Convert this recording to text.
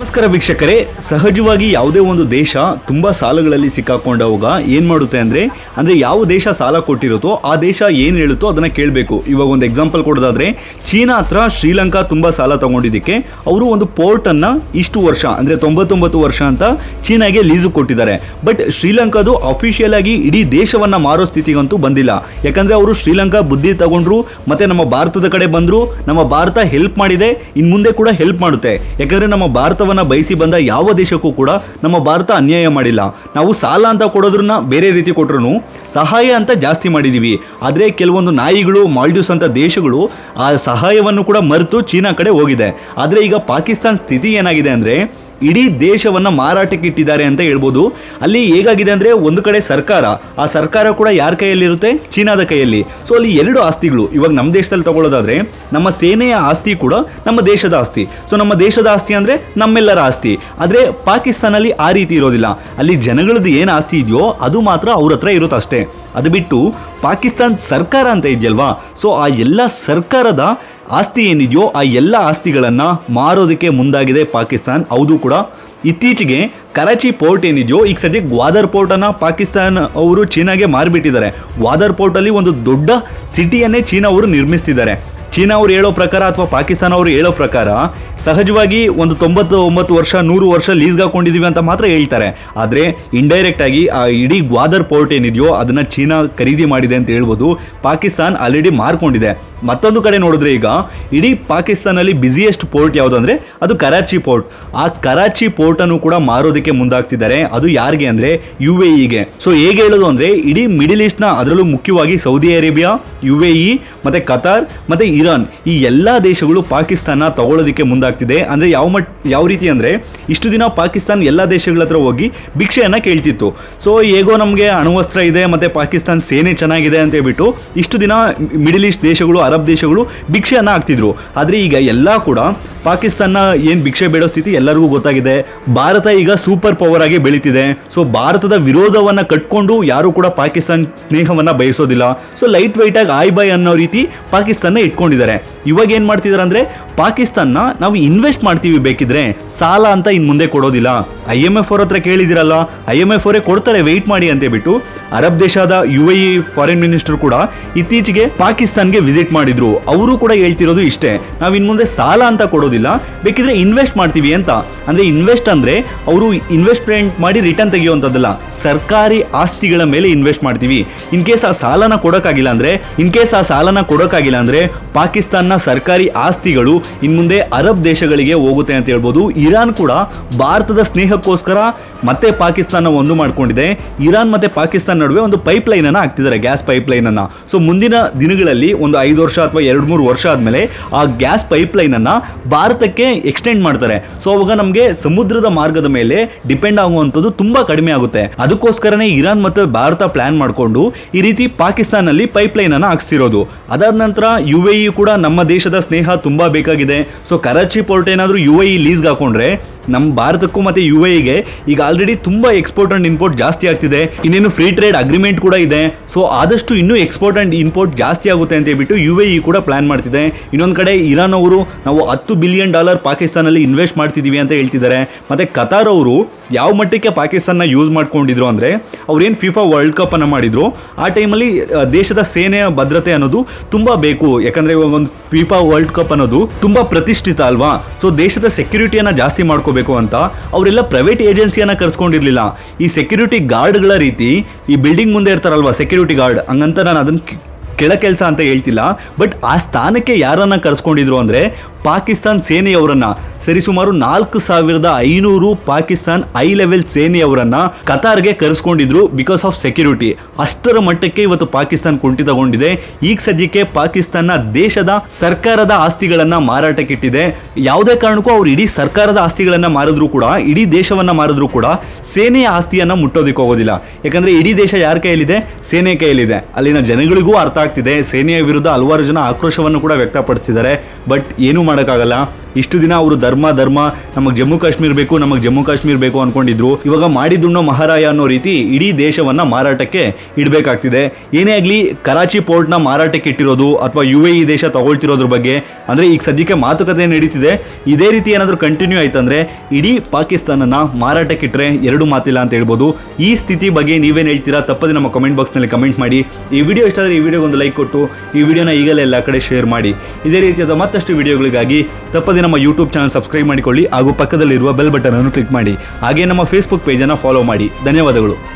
ನಮಸ್ಕಾರ ವೀಕ್ಷಕರೇ. ಸಹಜವಾಗಿ ಯಾವುದೇ ಒಂದು ದೇಶ ತುಂಬ ಸಾಲಗಳಲ್ಲಿ ಸಿಕ್ಕಾಕೊಂಡವಾಗ ಏನು ಮಾಡುತ್ತೆ ಅಂದರೆ ಅಂದರೆ ಯಾವ ದೇಶ ಸಾಲ ಕೊಟ್ಟಿರುತ್ತೋ ಆ ದೇಶ ಏನು ಹೇಳುತ್ತೋ ಅದನ್ನು ಕೇಳಬೇಕು. ಇವಾಗ ಒಂದು ಎಕ್ಸಾಂಪಲ್ ಕೊಡೋದಾದ್ರೆ, ಚೀನಾ ಹತ್ರ ಶ್ರೀಲಂಕಾ ತುಂಬ ಸಾಲ ತಗೊಂಡಿದ್ದಕ್ಕೆ ಅವರು ಒಂದು ಪೋರ್ಟನ್ನು ಇಷ್ಟು ವರ್ಷ, ಅಂದರೆ ತೊಂಬತ್ತೊಂಬತ್ತು ವರ್ಷ ಅಂತ ಚೀನಾಗೆ ಲೀಸು ಕೊಟ್ಟಿದ್ದಾರೆ. ಬಟ್ ಶ್ರೀಲಂಕಾದು ಅಫಿಷಿಯಲ್ ಆಗಿ ಇಡೀ ದೇಶವನ್ನು ಮಾರೋ ಸ್ಥಿತಿಗಂತೂ ಬಂದಿಲ್ಲ. ಯಾಕಂದರೆ ಅವರು ಶ್ರೀಲಂಕಾ ಬುದ್ಧಿ ತಗೊಂಡ್ರು, ಮತ್ತು ನಮ್ಮ ಭಾರತದ ಕಡೆ ಬಂದರು, ನಮ್ಮ ಭಾರತ ಹೆಲ್ಪ್ ಮಾಡಿದೆ ಇನ್ನು ಮುಂದೆ ಕೂಡ ಹೆಲ್ಪ್ ಮಾಡುತ್ತೆ. ಯಾಕಂದರೆ ನಮ್ಮ ಭಾರತವನ್ನು ಬಯಸಿ ಬಂದ ಯಾವ ದೇಶಕ್ಕೂ ಕೂಡ ನಮ್ಮ ಭಾರತ ಅನ್ಯಾಯ ಮಾಡಿಲ್ಲ. ನಾವು ಸಾಲ ಅಂತ ಕೊಡೋದ್ರನ್ನ ಬೇರೆ ರೀತಿ ಕೊಟ್ರು ಸಹಾಯ ಅಂತ ಜಾಸ್ತಿ ಮಾಡಿದ್ದೀವಿ ಆದರೆ ಕೆಲವೊಂದು ನಾಯಿಗಳು, ಮಾಲ್ಡೀವ್ಸ್ ಅಂತ ದೇಶಗಳು ಆ ಸಹಾಯವನ್ನು ಕೂಡ ಮರೆತು ಚೀನಾ ಕಡೆ ಹೋಗಿದೆ. ಆದರೆ ಈಗ ಪಾಕಿಸ್ತಾನ್ ಸ್ಥಿತಿ ಏನಾಗಿದೆ ಅಂದರೆ ಇಡೀ ದೇಶವನ್ನು ಮಾರಾಟಕ್ಕೆ ಇಟ್ಟಿದ್ದಾರೆ ಅಂತ ಹೇಳ್ಬೋದು. ಅಲ್ಲಿ ಹೇಗಾಗಿದೆ ಅಂದರೆ ಒಂದು ಕಡೆ ಸರ್ಕಾರ, ಆ ಸರ್ಕಾರ ಕೂಡ ಯಾರ ಕೈಯಲ್ಲಿರುತ್ತೆ? ಚೀನಾದ ಕೈಯಲ್ಲಿ. ಸೊ ಅಲ್ಲಿ ಎರಡು ಆಸ್ತಿಗಳು. ಇವಾಗ ನಮ್ಮ ದೇಶದಲ್ಲಿ ತಗೊಳ್ಳೋದಾದ್ರೆ, ನಮ್ಮ ಸೇನೆಯ ಆಸ್ತಿ ಕೂಡ ನಮ್ಮ ದೇಶದ ಆಸ್ತಿ. ಸೊ ನಮ್ಮ ದೇಶದ ಆಸ್ತಿ ಅಂದರೆ ನಮ್ಮೆಲ್ಲರ ಆಸ್ತಿ. ಆದರೆ ಪಾಕಿಸ್ತಾನಲ್ಲಿ ಆ ರೀತಿ ಇರೋದಿಲ್ಲ. ಅಲ್ಲಿ ಜನಗಳದ್ದು ಏನು ಆಸ್ತಿ ಇದೆಯೋ, ಅದು ಮಾತ್ರ ಅವ್ರ ಹತ್ರ ಇರುತ್ತೆ ಅಷ್ಟೇ. ಅದು ಬಿಟ್ಟು ಪಾಕಿಸ್ತಾನ್ ಸರ್ಕಾರ ಅಂತ ಇದೆಯಲ್ವಾ? ಸೊ ಆ ಎಲ್ಲ ಸರ್ಕಾರದ ಆಸ್ತಿ ಏನಿದೆಯೋ ಆ ಎಲ್ಲ ಆಸ್ತಿಗಳನ್ನು ಮಾರೋದಕ್ಕೆ ಮುಂದಾಗಿದೆ ಪಾಕಿಸ್ತಾನ್. ಹೌದು ಕೂಡ. ಇತ್ತೀಚೆಗೆ ಕರಾಚಿ ಪೋರ್ಟ್ ಏನಿದೆಯೋ, ಈಗ ಸದ್ಯ ಗ್ವಾದರ್ ಪೋರ್ಟನ್ನು ಪಾಕಿಸ್ತಾನ್ ಅವರು ಚೀನಾಗೆ ಮಾರಿಬಿಟ್ಟಿದ್ದಾರೆ. ಗ್ವಾದರ್ ಪೋರ್ಟಲ್ಲಿ ಒಂದು ದೊಡ್ಡ ಸಿಟಿಯನ್ನೇ ಚೀನಾ ಅವರು ನಿರ್ಮಿಸ್ತಿದ್ದಾರೆ. ಚೀನಾ ಅವ್ರು ಹೇಳೋ ಪ್ರಕಾರ ಅಥವಾ ಪಾಕಿಸ್ತಾನ ಅವರು ಹೇಳೋ ಪ್ರಕಾರ ಸಹಜವಾಗಿ ಒಂದು ತೊಂಬತ್ತು ಒಂಬತ್ತು ವರ್ಷ, ನೂರು ವರ್ಷ ಲೀಸ್ಗೆ ಹಾಕೊಂಡಿದ್ದೀವಿ ಅಂತ ಮಾತ್ರ ಹೇಳ್ತಾರೆ. ಆದರೆ ಇಂಡೈರೆಕ್ಟ್ ಆಗಿ ಆ ಇಡೀ ಗ್ವಾದರ್ ಪೋರ್ಟ್ ಏನಿದೆಯೋ, ಅದನ್ನು ಚೀನಾ ಖರೀದಿ ಮಾಡಿದೆ ಅಂತ ಹೇಳ್ಬೋದು. ಪಾಕಿಸ್ತಾನ್ ಆಲ್ರೆಡಿ ಮಾರ್ಕೊಂಡಿದೆ. ಮತ್ತೊಂದು ಕಡೆ ನೋಡಿದ್ರೆ ಈಗ ಇಡೀ ಪಾಕಿಸ್ತಾನಲ್ಲಿ ಬಿಸಿಯೆಸ್ಟ್ ಪೋರ್ಟ್ ಯಾವುದು ಅಂದರೆ ಅದು ಕರಾಚಿ ಪೋರ್ಟ್ ಆ ಕರಾಚಿ ಪೋರ್ಟನ್ನು ಕೂಡ ಮಾರೋದಕ್ಕೆ ಮುಂದಾಗ್ತಿದ್ದಾರೆ. ಅದು ಯಾರಿಗೆ ಅಂದರೆ ಯು ಎ ಇಗೆ ಸೊ ಹೇಗೆ ಹೇಳೋದು ಅಂದರೆ ಇಡೀ ಮಿಡಿಲ್ ಈಸ್ಟ್ನ ಅದರಲ್ಲೂ ಮುಖ್ಯವಾಗಿ Saudi Arabia U A E ಮತ್ತು ಕತಾರ್ ಮತ್ತು ಇರಾನ್ ಈ ಎಲ್ಲ ದೇಶಗಳು ಪಾಕಿಸ್ತಾನ ತಗೊಳ್ಳೋದಕ್ಕೆ ಮುಂದಾಗ್ತಿದೆ. ಅಂದರೆ ಯಾವ ಮಟ್, ಯಾವ ರೀತಿ ಅಂದರೆ ಇಷ್ಟು ದಿನ ಪಾಕಿಸ್ತಾನ ಎಲ್ಲ ದೇಶಗಳ ಹತ್ರ ಹೋಗಿ ಭಿಕ್ಷೆಯನ್ನು ಕೇಳ್ತಿತ್ತು. ಸೊ ಹೇಗೋ ನಮಗೆ ಅಣುವಸ್ತ್ರ ಇದೆ ಮತ್ತು ಪಾಕಿಸ್ತಾನ ಸೇನೆ ಚೆನ್ನಾಗಿದೆ ಅಂತ ಹೇಳ್ಬಿಟ್ಟು ಇಷ್ಟು ದಿನ ಮಿಡಿಲ್ ಈಸ್ಟ್ ದೇಶಗಳು ಅರಬ್ ದೇಶಗಳು ಭಿಕ್ಷೆಯನ್ನು ಹಾಕ್ತಿದ್ರು. ಆದರೆ ಈಗ ಎಲ್ಲ ಕೂಡ ಪಾಕಿಸ್ತಾನ ಏನು ಭಿಕ್ಷೆ ಬೇಡೋ ಸ್ಥಿತಿ ಎಲ್ಲರಿಗೂ ಗೊತ್ತಾಗಿದೆ. ಭಾರತ ಈಗ ಸೂಪರ್ ಪವರ್ ಆಗಿ ಬೆಳೀತಿದೆ. ಸೊ ಭಾರತದ ವಿರೋಧವನ್ನು ಕಟ್ಕೊಂಡು ಯಾರೂ ಕೂಡ ಪಾಕಿಸ್ತಾನ ಸ್ನೇಹವನ್ನು ಬಯಸೋದಿಲ್ಲ. ಸೊ ಲೈಟ್ ವೈಟಾಗಿ ಆಯ್ ಬಾಯ್ ಅನ್ನೋ ರೀತಿ ಪಾಕಿಸ್ತಾನ ಇಟ್ಕೊಂಡಿದ್ದಾರೆ. ಇವಾಗ ಏನು ಮಾಡ್ತಿದ್ದಾರೆ ಅಂದರೆ ಪಾಕಿಸ್ತಾನ ನಾವು ಇನ್ವೆಸ್ಟ್ ಮಾಡ್ತೀವಿ ಬೇಕಿದ್ರೆ ಸಾಲ ಅಂತ ಇನ್ ಮುಂದೆ ಕೊಡೋದಿಲ್ಲ. ಐ ಎಂ ಎಫ್ ಅವ್ರ ಹತ್ರ ಕೇಳಿದಿರಲ್ಲ, ಐ ಎಂ ಎಫ್ ಅವರೇ ಕೊಡ್ತಾರೆ ವೆಯ್ಟ್ ಮಾಡಿ ಅಂತ ಬಿಟ್ಟು ಅರಬ್ ದೇಶದ ಯು ಇ ಫಾರಿನ್ ಮಿನಿಸ್ಟರ್ ಕೂಡ ಇತ್ತೀಚೆಗೆ ಪಾಕಿಸ್ತಾನ್ಗೆ ವಿಸಿಟ್ ಮಾಡಿದ್ರು. ಅವರು ಕೂಡ ಹೇಳ್ತಿರೋದು ಇಷ್ಟೇ, ನಾವು ಇನ್ ಮುಂದೆ ಸಾಲ ಅಂತ ಕೊಡೋದಿಲ್ಲ, ಬೇಕಿದ್ರೆ ಇನ್ವೆಸ್ಟ್ ಮಾಡ್ತೀವಿ ಅಂತ. ಅಂದ್ರೆ ಇನ್ವೆಸ್ಟ್ ಅಂದ್ರೆ ಅವರು ಇನ್ವೆಸ್ಟ್ಮೆಂಟ್ ಮಾಡಿ ರಿಟರ್ನ್ ತೆಗೆಯುವಂಥದ್ದಲ್ಲ. ಸರ್ಕಾರಿ ಆಸ್ತಿಗಳ ಮೇಲೆ ಇನ್ವೆಸ್ಟ್ ಮಾಡ್ತೀವಿ. ಇನ್ ಕೇಸ್ ಆ ಸಾಲನ ಕೊಡೋಕ್ಕಾಗಿಲ್ಲ ಅಂದ್ರೆ, ಇನ್ ಕೇಸ್ ಆ ಸಾಲನ ಕೊಡೋಕ್ಕಾಗಿಲ್ಲ ಅಂದ್ರೆ ಪಾಕಿಸ್ತಾನ್ನ ಸರ್ಕಾರಿ ಆಸ್ತಿಗಳು ಇನ್ಮುಂದೆ ಅರಬ್ ದೇಶಗಳಿಗೆ ಹೋಗುತ್ತೆ ಅಂತ ಹೇಳ್ಬೋದು. ಇರಾನ್ ಕೂಡ ಭಾರತದ ಸ್ನೇಹಕ್ಕೋಸ್ಕರ ಮತ್ತೆ ಪಾಕಿಸ್ತಾನ ಒಂದು ಮಾಡಿಕೊಂಡಿದೆ. ಇರಾನ್ ಮತ್ತೆ ಪಾಕಿಸ್ತಾನ ನಡುವೆ ಒಂದು ಪೈಪ್ ಲೈನ್ ಅನ್ನ ಹಾಕ್ತಿದ್ದಾರೆ ಗ್ಯಾಸ್ ಪೈಪ್ ಲೈನ್ ಅನ್ನ. ಸೊ ಮುಂದಿನ ದಿನಗಳಲ್ಲಿ ಒಂದು ಐದು ವರ್ಷ ಅಥವಾ ಎರಡು ಮೂರು ವರ್ಷ ಆದ್ಮೇಲೆ ಆ ಗ್ಯಾಸ್ ಪೈಪ್ ಲೈನ್ ಅನ್ನ ಭಾರತಕ್ಕೆ ಎಕ್ಸ್ಟೆಂಡ್ ಮಾಡ್ತಾರೆ. ಸೊ ಅವಾಗ ನಮಗೆ ಸಮುದ್ರದ ಮಾರ್ಗದ ಮೇಲೆ ಡಿಪೆಂಡ್ ಆಗುವಂಥದ್ದು ತುಂಬಾ ಕಡಿಮೆ ಆಗುತ್ತೆ. ಅದಕ್ಕೋಸ್ಕರನೇ ಇರಾನ್ ಮತ್ತು ಭಾರತ ಪ್ಲಾನ್ ಮಾಡಿಕೊಂಡು ಈ ರೀತಿ ಪಾಕಿಸ್ತಾನಲ್ಲಿ ಪೈಪ್ ಲೈನ್ ಅನ್ನ ಹಾಕ್ಸ್ತಿರೋದು. ಅದಾದ ನಂತರ ಯು ಇ ಕೂಡ ನಮ್ಮ ದೇಶದ ಸ್ನೇಹ ತುಂಬಾ ಬೇಕಾಗಿದೆ. ಸೊ ಕರಾಚಿ ಪೋರ್ಟ್ ಏನಾದರೂ ಯು ಐ ಇ ಲೀಸ್ಗೆ ಹಾಕೊಂಡ್ರೆ ನಮ್ಮ ಭಾರತಕ್ಕೂ ಮತ್ತೆ ಯು ಎಗೆ ಈಗ ಆಲ್ರೆಡಿ ತುಂಬಾ ಎಕ್ಸ್ಪೋರ್ಟ್ ಅಂಡ್ ಇಂಪೋರ್ಟ್ ಜಾಸ್ತಿ ಆಗ್ತಿದೆ. ಇನ್ನೇನು ಫ್ರೀ ಟ್ರೇಡ್ ಅಗ್ರಿಮೆಂಟ್ ಕೂಡ ಇದೆ. ಸೊ ಆದಷ್ಟು ಇನ್ನೂ ಎಕ್ಸ್ಪೋರ್ಟ್ ಅಂಡ್ ಇಂಪೋರ್ಟ್ ಜಾಸ್ತಿ ಆಗುತ್ತೆ ಅಂತ ಹೇಳ್ಬಿಟ್ಟು ಯು ಇ ಕೂಡ ಪ್ಲಾನ್ ಮಾಡ್ತಿದೆ. ಇನ್ನೊಂದು ಕಡೆ ಇರಾನ್ ಅವರು ನಾವು ಹತ್ತು ಬಿಲಿಯನ್ ಡಾಲರ್ ಪಾಕಿಸ್ತಾನಲ್ಲಿ ಇನ್ವೆಸ್ಟ್ ಮಾಡ್ತಿದ್ದೀವಿ ಅಂತ ಹೇಳ್ತಿದ್ದಾರೆ. ಮತ್ತೆ ಕತಾರ್ ಅವರು ಯಾವ ಮಟ್ಟಕ್ಕೆ ಪಾಕಿಸ್ತಾನ ಯೂಸ್ ಮಾಡ್ಕೊಂಡಿದ್ರು ಅಂದರೆ, ಅವ್ರೇನು ಫಿಫಾ ವರ್ಲ್ಡ್ ಕಪ್ ಅನ್ನು ಮಾಡಿದ್ರು. ಆ ಟೈಮಲ್ಲಿ ದೇಶದ ಸೇನೆಯ ಭದ್ರತೆ ಅನ್ನೋದು ತುಂಬಾ ಬೇಕು. ಯಾಕಂದ್ರೆ ಒಂದು ಫಿಫಾ ವರ್ಲ್ಡ್ ಕಪ್ ಅನ್ನೋದು ತುಂಬಾ ಪ್ರತಿಷ್ಠಿತ ಅಲ್ವಾ? ಸೊ ದೇಶದ ಸೆಕ್ಯೂರಿಟಿಯನ್ನು ಜಾಸ್ತಿ ಮಾಡ್ಕೋಬೇಕು. ಅಂತ ಅವರೆಲ್ಲ ಪ್ರೈವೇಟ್ ಏಜೆನ್ಸಿಯನ್ನ ಕರ್ಸ್ಕೊಂಡಿರ್ಲಿಲ್ಲ. ಈ ಸೆಕ್ಯೂರಿಟಿ ಗಾರ್ಡ್ಗಳ ರೀತಿ ಈ ಬಿಲ್ಡಿಂಗ್ ಮುಂದೆ ಇರ್ತಾರಲ್ವಾ ಸೆಕ್ಯೂರಿಟಿ ಗಾರ್ಡ್ ಹಂಗಂತ ನಾನು ಅದನ್ನ ಕೆಳ ಕೆಲಸ ಅಂತ ಹೇಳ್ತಿಲ್ಲ. ಬಟ್ ಆ ಸ್ಥಾನಕ್ಕೆ ಯಾರನ್ನ ಕರೆಸ್ಕೊಂಡಿದ್ರು ಅಂದರೆ ಪಾಕಿಸ್ತಾನ್ ಸೇನೆಯವರನ್ನ. ಸರಿಸುಮಾರು ನಾಲ್ಕು ಸಾವಿರದ ಐನೂರು ಪಾಕಿಸ್ತಾನ್ ಐ ಲೆವೆಲ್ ಸೇನೆಯವರನ್ನ ಕತಾರ್ಗೆ ಕರೆಸ್ಕೊಂಡಿದ್ರು ಬಿಕಾಸ್ ಆಫ್ ಸೆಕ್ಯೂರಿಟಿ ಅಷ್ಟರ ಮಟ್ಟಕ್ಕೆ ಇವತ್ತು ಪಾಕಿಸ್ತಾನ್ ಕುಂಠಿತಗೊಂಡಿದೆ. ಈಗ ಸದ್ಯಕ್ಕೆ ಪಾಕಿಸ್ತಾನ ದೇಶದ ಸರ್ಕಾರದ ಆಸ್ತಿಗಳನ್ನ ಮಾರಾಟಕ್ಕಿಟ್ಟಿದೆ. ಯಾವುದೇ ಕಾರಣಕ್ಕೂ ಅವ್ರು ಇಡೀ ಸರ್ಕಾರದ ಆಸ್ತಿಗಳನ್ನ ಮಾರಿದ್ರು ಕೂಡ, ಇಡೀ ದೇಶವನ್ನ ಮಾರಿದ್ರು ಕೂಡ ಸೇನೆಯ ಆಸ್ತಿಯನ್ನ ಮುಟ್ಟೋದಿಕ್ಕೆ ಹೋಗೋದಿಲ್ಲ. ಯಾಕಂದ್ರೆ ಇಡೀ ದೇಶ ಯಾರ ಕೈಯಲ್ಲಿದೆ? ಸೇನೆ ಕೈಯಲ್ಲಿದೆ. ಅಲ್ಲಿನ ಜನಗಳಿಗೂ ಅರ್ಥ ಆಗ್ತಿದೆ. ಸೇನೆಯ ವಿರುದ್ಧ ಹಲವಾರು ಜನ ಆಕ್ರೋಶವನ್ನು ಕೂಡ ವ್ಯಕ್ತಪಡಿಸಿದ್ದಾರೆ ಬಟ್ ಏನೂ நடக்காகலாம் ಇಷ್ಟು ದಿನ ಅವರು ಧರ್ಮ ಧರ್ಮ, ನಮಗೆ ಜಮ್ಮು ಕಾಶ್ಮೀರ್ ಬೇಕು, ನಮಗೆ ಜಮ್ಮು ಕಾಶ್ಮೀರ್ ಬೇಕು ಅನ್ಕೊಂಡಿದ್ರು. ಇವಾಗ ಮಾಡಿದುಣ್ಣೋ ಮಹಾರಾಯ ಅನ್ನೋ ರೀತಿ ಇಡೀ ದೇಶವನ್ನ ಮಾರಾಟಕ್ಕೆ ಇಡಬೇಕಾಗ್ತಿದೆ. ಏನೇ ಆಗಲಿ, ಕರಾಚಿ ಪೋರ್ಟ್ನ ಮಾರಾಟಕ್ಕೆ ಇಟ್ಟಿರೋದು ಅಥವಾ ಯು ಎ ದೇಶ ತಗೊಳ್ತಿರೋದ್ರ ಬಗ್ಗೆ, ಅಂದರೆ ಈಗ ಸದ್ಯಕ್ಕೆ ಮಾತುಕತೆ ನಡೀತಿದೆ. ಇದೇ ರೀತಿ ಏನಾದರೂ ಕಂಟಿನ್ಯೂ ಆಯ್ತಂದ್ರೆ, ಇಡೀ ಪಾಕಿಸ್ತಾನನ ಮಾರಾಟಕ್ಕೆ ಇಟ್ಟರೆ ಎರಡು ಮಾತಿಲ್ಲ ಅಂತ ಹೇಳ್ಬೋದು. ಈ ಸ್ಥಿತಿ ಬಗ್ಗೆ ನೀವೇನು ಹೇಳ್ತೀರಾ? ತಪ್ಪದೆ ನಮ್ಮ ಕಮೆಂಟ್ ಬಾಕ್ಸ್ನಲ್ಲಿ ಕಮೆಂಟ್ ಮಾಡಿ. ಈ ವಿಡಿಯೋ ಇಷ್ಟ ಆದರೆ ಈ ವಿಡಿಯೋಗೆ ಒಂದು ಲೈಕ್ ಕೊಟ್ಟು, ಈ ವಿಡಿಯೋನ ಈಗಲೇ ಎಲ್ಲ ಕಡೆ ಶೇರ್ ಮಾಡಿ. ಇದೇ ರೀತಿಯಾದ ಮತ್ತಷ್ಟು ವಿಡಿಯೋಗಳಿಗಾಗಿ ತಪ್ಪದೆ ನಮ್ಮ ಯೂಟ್ಯೂಬ್ ಚಾನಲ್ ಸಬ್ಸ್ಕ್ರೈಬ್ ಮಾಡಿಕೊಳ್ಳಿ ಹಾಗೂ ಪಕ್ಕದಲ್ಲಿರುವ ಬೆಲ್ ಬಟನ್ ಅನ್ನು ಕ್ಲಿಕ್ ಮಾಡಿ. ಹಾಗೆ ನಮ್ಮ ಫೇಸ್ಬುಕ್ ಪೇಜನ್ನು ಫಾಲೋ ಮಾಡಿ. ಧನ್ಯವಾದಗಳು.